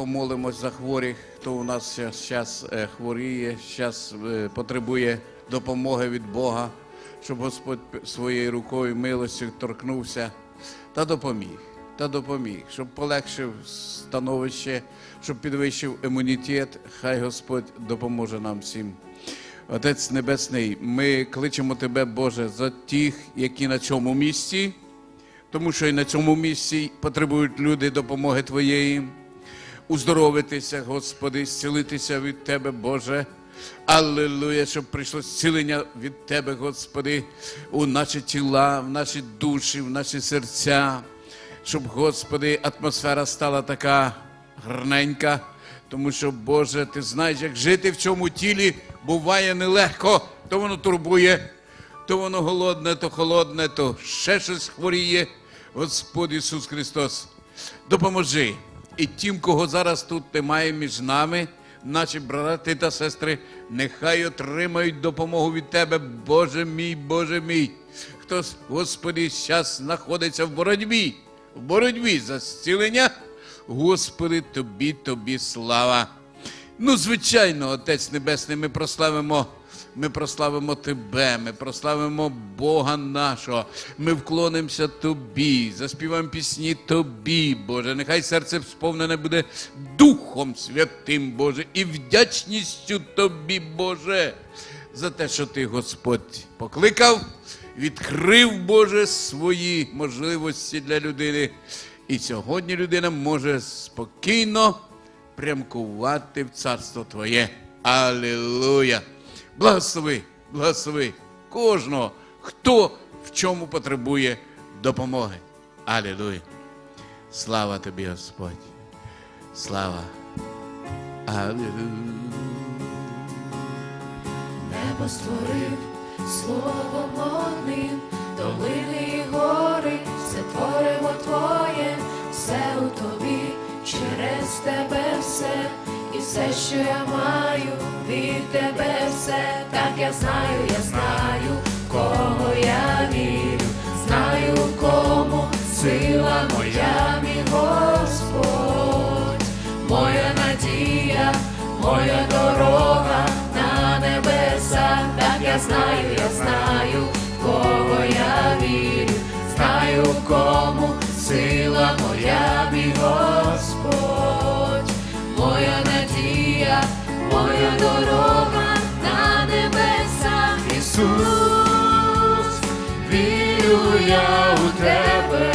Помолимось за хворих, хто у нас зараз хворіє, зараз потребує допомоги від Бога, щоб Господь своєю рукою милостю торкнувся та допоміг, та допоміг, щоб полегшив становище, щоб підвищив імунітет. Хай Господь допоможе нам всім. Отець Небесний, ми кличемо Тебе, Боже, за тих, які на цьому місці, тому що і на цьому місці потребують люди допомоги Твоєї уздоровитися, Господи, зцілитися від Тебе, Боже. Аллилуйя, щоб прийшло зцілення від Тебе, Господи, у наші тіла, в наші душі, в наші серця, щоб, Господи, атмосфера стала така гарненька, тому що, Боже, Ти знаєш, як жити в цьому тілі буває нелегко, то воно турбує, то воно голодне, то холодне, то ще щось хворіє. Господь Ісус Христос, допоможи. І тим, кого зараз тут немає між нами, наші брати та сестри, нехай отримають допомогу від Тебе, Боже мій, Боже мій. Хто, Господи, зараз знаходиться в боротьбі, в боротьбі за зцілення, Господи, Тобі, Тобі слава. Ну, звичайно, Отець Небесний, ми прославимо. Ми прославимо Тебе, ми прославимо Бога нашого, ми вклонимося Тобі, заспіваємо пісні Тобі, Боже. Нехай серце сповнене буде Духом Святим, Боже, і вдячністю Тобі, Боже, за те, що Ти, Господь, покликав, відкрив, Боже, свої можливості для людини. І сьогодні людина може спокійно прямкувати в царство Твоє. Алілуя! Благослови, благослови кожного, хто в чому потребує допомоги. Алілуя! Слава тобі, Господь! Слава! Алілуя! Небо створив словом одним, долини і гори, все творимо Твоє, все у тобі, через тебе все, все, що я маю, від тебе все, так я знаю, я знаю, кого я вірю, знаю кому сила моя, мій Господь, моя надія, моя дорога на небеса, так я знаю, я знаю, кого я вірю, знаю кому сила моя, мій Господь, вірю я у тебе.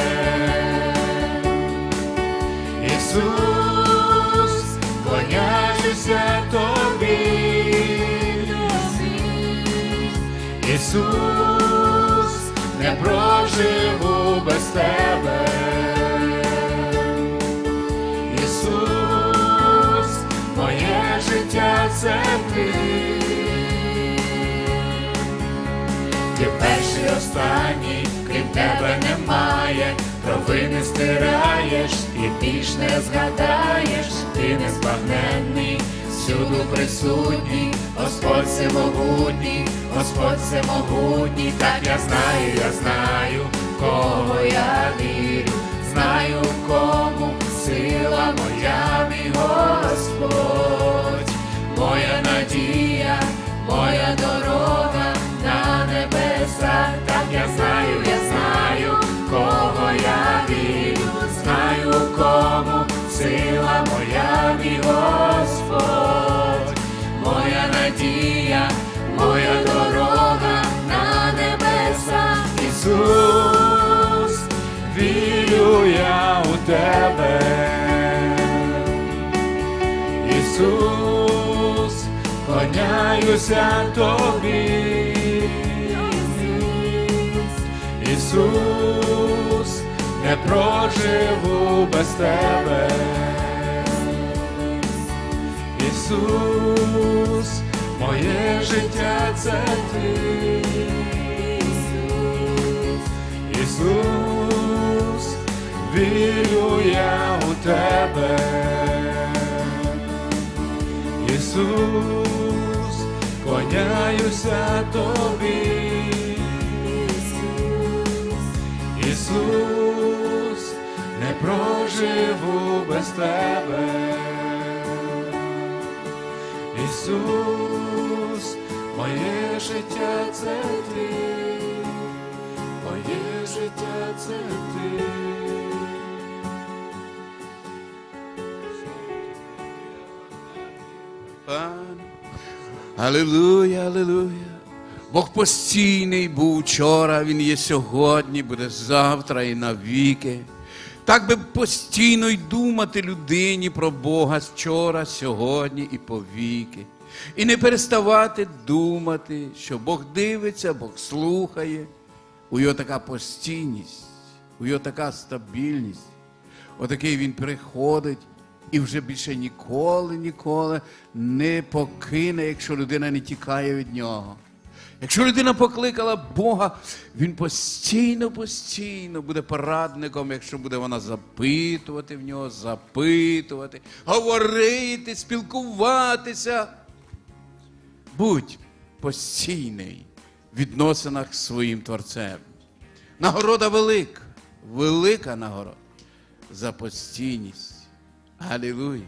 Ісус, поняжуся тобі. Ісус, не проживу без тебе. Ісус, моє життя це ти. Ти перший останній, тебе немає, провини стираєш і більш не згадаєш, ти незбагненний, всюду присутній, Господь всемогутній, Господь всемогутній, так я знаю, я знаю, кого я вірю, знаю в кому сила моя, мій Господь, моя надія, моя дорога на небеса, так я знаю, я кого я вірю, знаю в кому сила моя, мій Господь, моя надія, моя дорога на небеса, Ісус, вірю я у тебе. Ісус, клоняюся тобі. Ісус, проживу без тебе. Ісус, моє життя це ти. Ісус, вірю я у тебе. Ісус, клоняюся тобі. Ісус, проживу без тебе. Ісус, моє життя це ти, моє життя це ти. Пан. Алілуя, алілуя. Бог постійний був вчора, Він є сьогодні, буде завтра і навіки. Так би постійно й думати людині про Бога вчора, сьогодні і повіки. І не переставати думати, що Бог дивиться, Бог слухає. У його така постійність, у його така стабільність. Отакий він приходить і вже більше ніколи, ніколи не покине, якщо людина не тікає від нього. Якщо людина покликала Бога, він постійно, постійно буде порадником, якщо буде вона запитувати в нього, запитувати, говорити, спілкуватися. Будь постійний в відносинах з своїм Творцем. Нагорода велика, велика нагорода за постійність. Алілуя.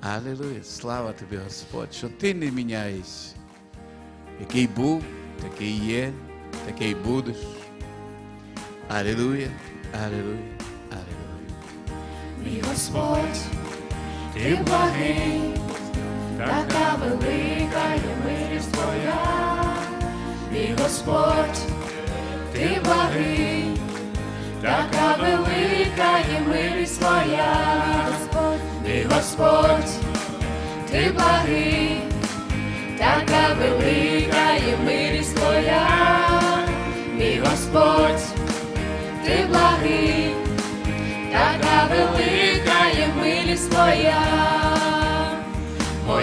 Алілуя. Слава тобі, Господь, що ти не міняєшся. Який був, такий є, такий будеш. Алілуя, алілуя, алілуя. Мій Господь, ти благий, така велика є милість твоя, мій Господь, ти благий, така велика є милість твоя, мій Господь, ти благий, така велика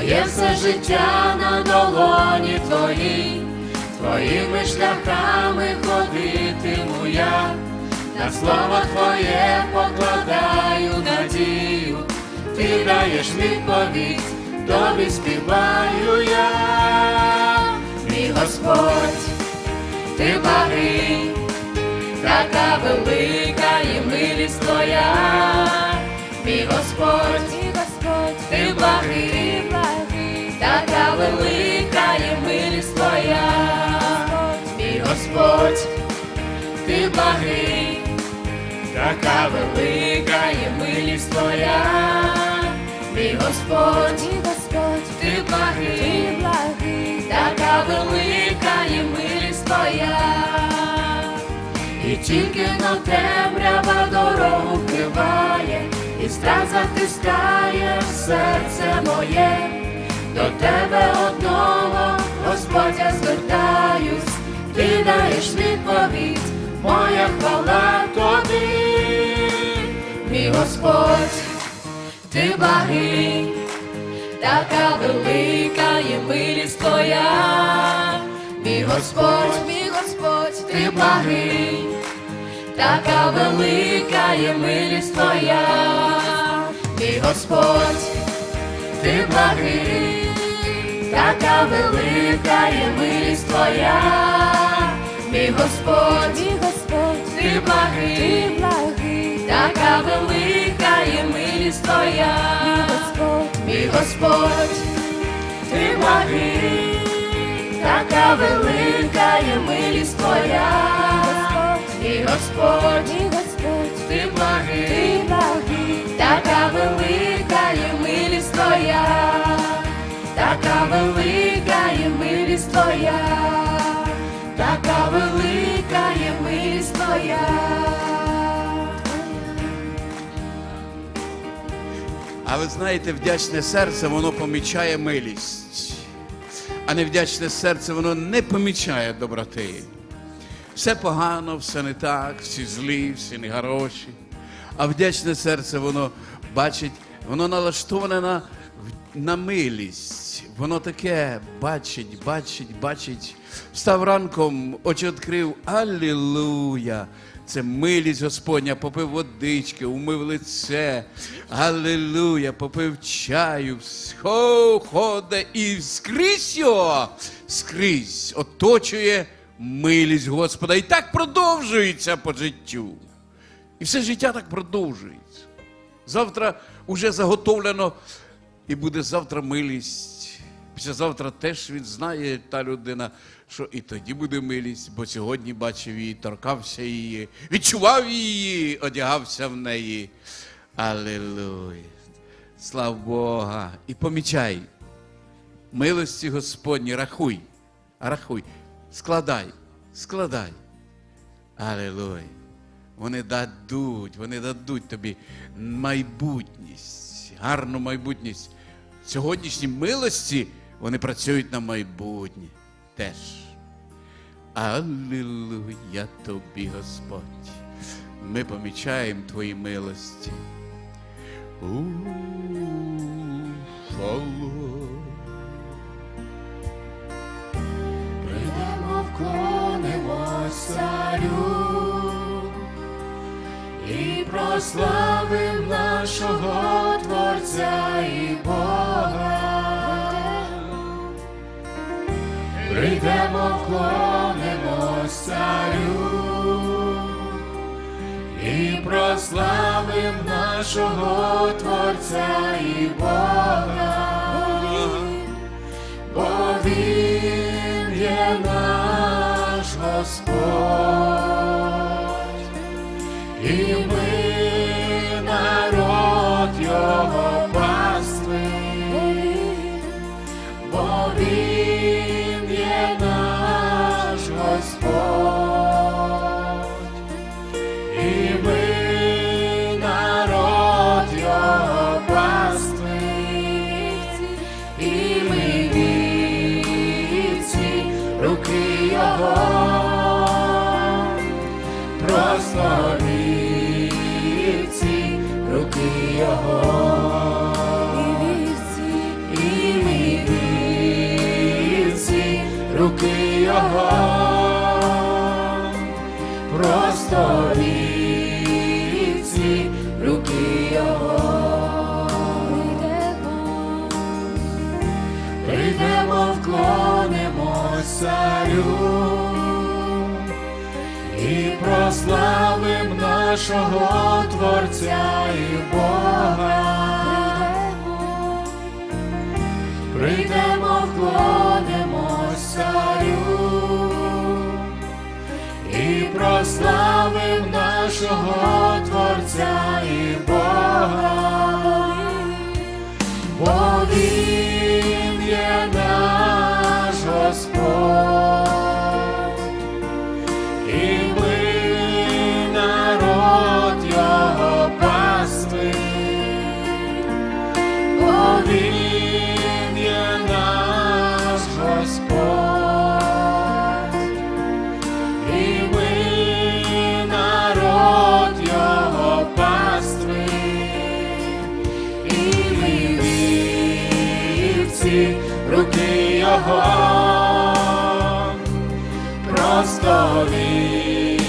моє все життя на долоні твоїй, твоїми шляхами ходитиму я, на слово Твоє покладаю надію, ти даєш відповідь, тобі співаю я, мій Господь, ти благий така велика є милість твоя, мій Господь, мій Господь, ти благий, Господь, ти благий, така велика є милість твоя, мій Господь, мій Господь, ти благий, така велика є милість твоя. І тільки на темрява дорогу вкриває, і страх затискає серце моє, до тебе одного, Господь, я звертаюсь, ти даєш відповідь, моя хвала тобі, мій Господь, ти благий, така велика є милість твоя, мій Господь, мій Господь, ти благий, така велика є милість твоя, мій Господь, ти благий, така велика є милість твоя, мій Господь, мій Господь, ти благий, благий, така велика є милість твоя, мій Господь, ти благий, така велика є милість твоя, мій Господь, ти благий, така велика велика є милість твоя, така велика є милість твоя. А ви знаєте, вдячне серце, воно помічає милість, а невдячне серце, воно не помічає доброти. Все погано, все не так, всі злі, всі негороші. А вдячне серце, воно бачить, воно налаштоване на, на милість. Воно таке бачить, бачить, бачить. Встав ранком, очі відкрив. Алілуя! Це милість Господня, попив водички, умив лице. Алілуя, попив чаю, ходе і скрізь його, скрізь оточує милість Господа. І так продовжується по життю. І все життя так продовжується. Завтра уже заготовлено, і буде завтра милість Післязавтра теж він знає, та людина, що і тоді буде милість, бо сьогодні бачив її, торкався її, відчував її, одягався в неї. Алілуя. Слава Бога. І помічай, милості Господні, рахуй, рахуй, складай, складай. Алілуя. Вони дадуть, вони дадуть тобі майбутність, гарну майбутність. Сьогоднішні милості вони працюють на майбутнє теж. Алілуя тобі, Господь. Ми помічаємо твої милості. Прийдемо, вклонимось царю і прославим нашого Творця і Бога. Прийдемо, вклонимось царю і прославим нашого Творця і Бога. Бо він є наш Господь, і ми народ Його просто вівці, руки Його. Прийдемо, вклонимось царю і прославим нашого Творця і Бога. Прийдемо, вклонимось царю і прославим нашого Творця і Бога. Бо він є наш Господь, вівці, руки Його, просто вівці,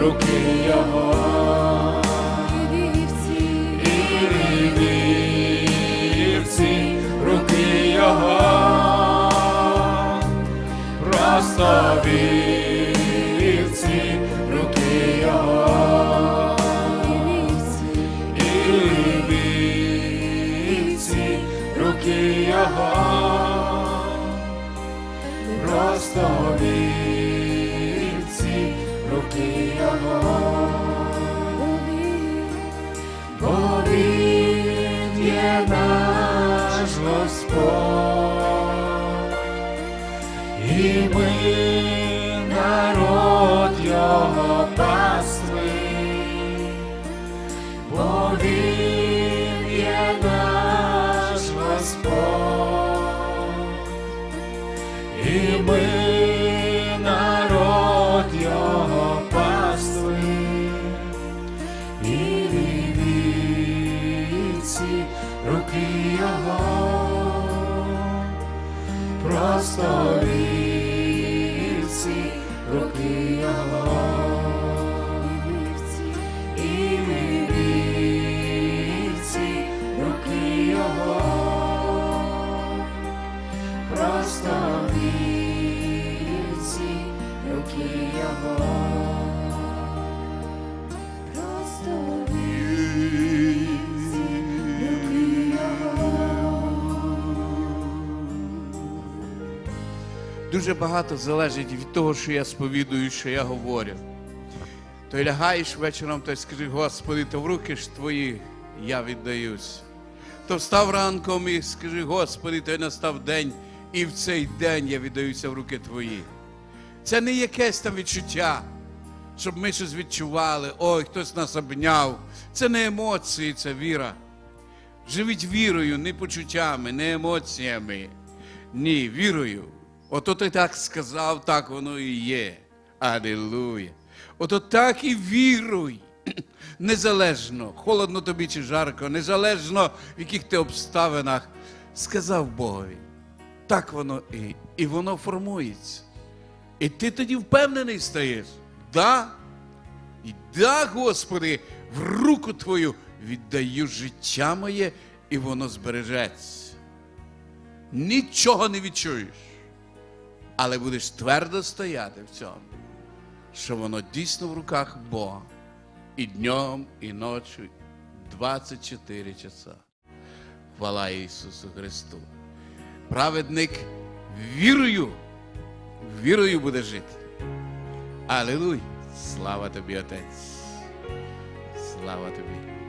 руки Його. І ми вівці, руки Його, просто вівці, і ми народ Його пастви, і вівці, руки Його, просто дуже багато залежить від того, що я сповідую, що я говорю. То лягаєш вечором, то скажи, Господи, то в руки ж твої я віддаюсь. То встав ранком і скажи, Господи, то й настав день, і в цей день я віддаюся в руки твої. Це не якесь там відчуття, щоб ми щось відчували, ой, хтось нас обняв. Це не емоції, це віра. Живіть вірою, не почуттями, не емоціями. Ні, вірою. Ото ти так сказав, так воно і є. Алілуя. Ото так і віруй. Незалежно, холодно тобі чи жарко, незалежно в яких ти обставинах, сказав Богові. Так воно і. І воно формується. І ти тоді впевнений стаєш. Да? І да, Господи, в руку Твою віддаю життя моє, і воно збережеться. Нічого не відчуєш, але будеш твердо стояти в цьому, що воно дійсно в руках Бога. І днем, і ночі 24 часа. Хвала Ісусу Христу. Праведник вірою, вірою буде жити. Алілуй! Слава тобі, Отець! Слава тобі!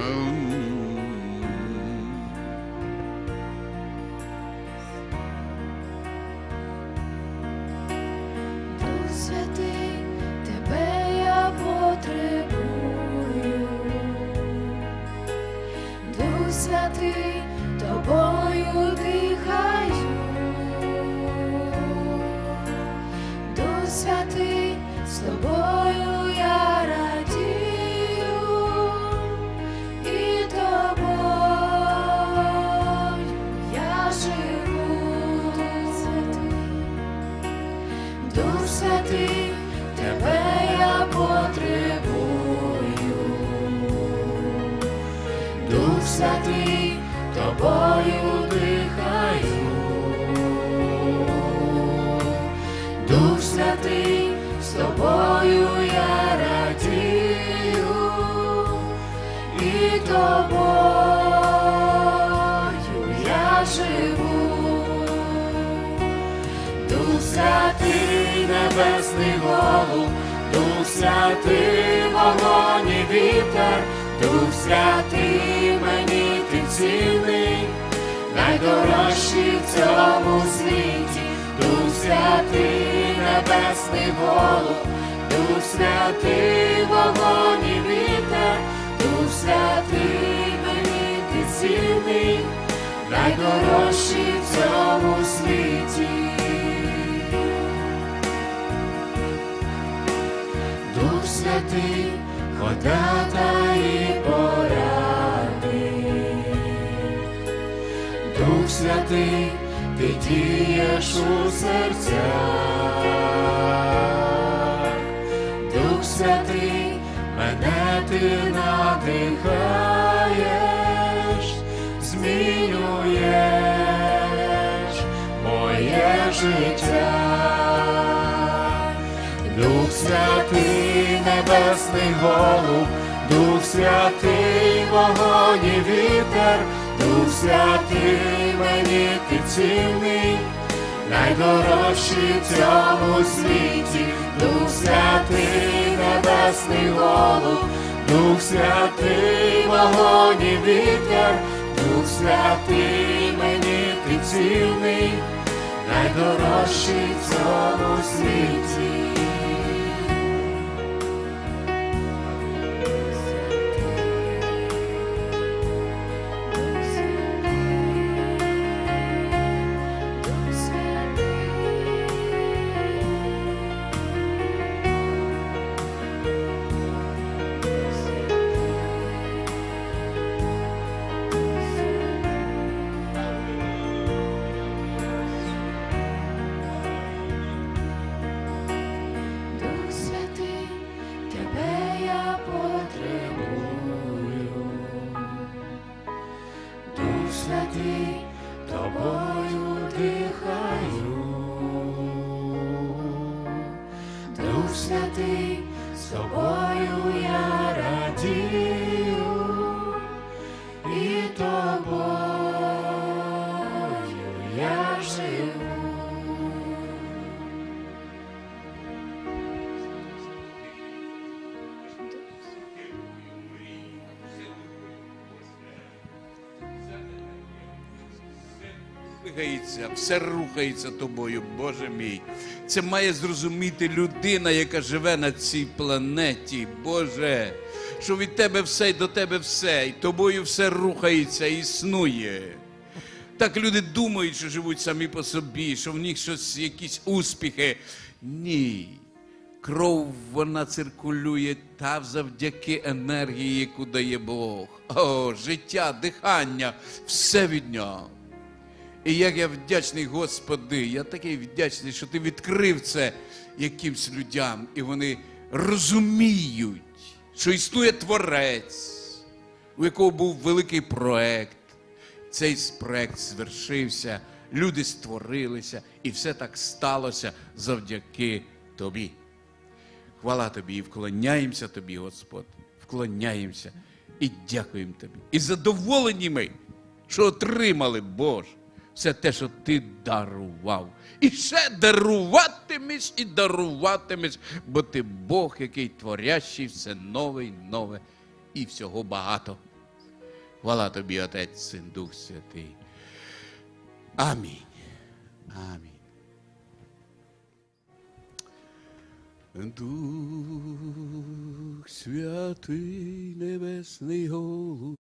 Дух Тобою дихаю. Дух Святий, з тобою я радію і тобою я живу. Дух Святий, небесний голуб, Дух Святий, вогонь і вітер, Дух Святий, ти найдорожчий в цьому світі, Дух Святий, небесний голуб, Дух Святий, вогонь і вітер, Дух Святий, мені ти цінний, найдорожчий в цьому світі. Дух Святий, ходата і порадник. Святий, ти дієш у серцях. Дух Святий, мене ти надихаєш, змінюєш моє життя. Дух Святий, небесний голуб, Дух Святий, вогонь і вітер, Дух Святий, мені ти цінний, найдорожчий в цьому світі, Дух Святий, небесний голуб, Дух Святий, вогонь і вітер, Дух Святий, мені ти цінний, найдорожчий в цьому світі. Двигається, все рухається тобою, Боже мій. Це має зрозуміти людина, яка живе на цій планеті, Боже, що від тебе все і до тебе все, і тобою все рухається, і існує. Так люди думають, що живуть самі по собі, що в них щось, якісь успіхи. Ні. Кров вона циркулює та завдяки енергії, яку дає Бог. О, життя, дихання, все від нього. І як я вдячний, Господи, я такий вдячний, що ти відкрив це якимсь людям, і вони розуміють, що існує творець, у якого був великий проект. Цей проект звершився, люди створилися, і все так сталося завдяки тобі. Хвала тобі і вклоняємося тобі, Господь. Вклоняємося і дякуємо тобі. І задоволені ми, що отримали, Боже, все те, що ти дарував. І ще даруватимеш і даруватимеш, бо ти Бог, який творящий все нове й нове, і всього багато. Хвала тобі, Отець, Син, Дух Святий. Амінь. Амінь. Дух Святий Небесний Голуб.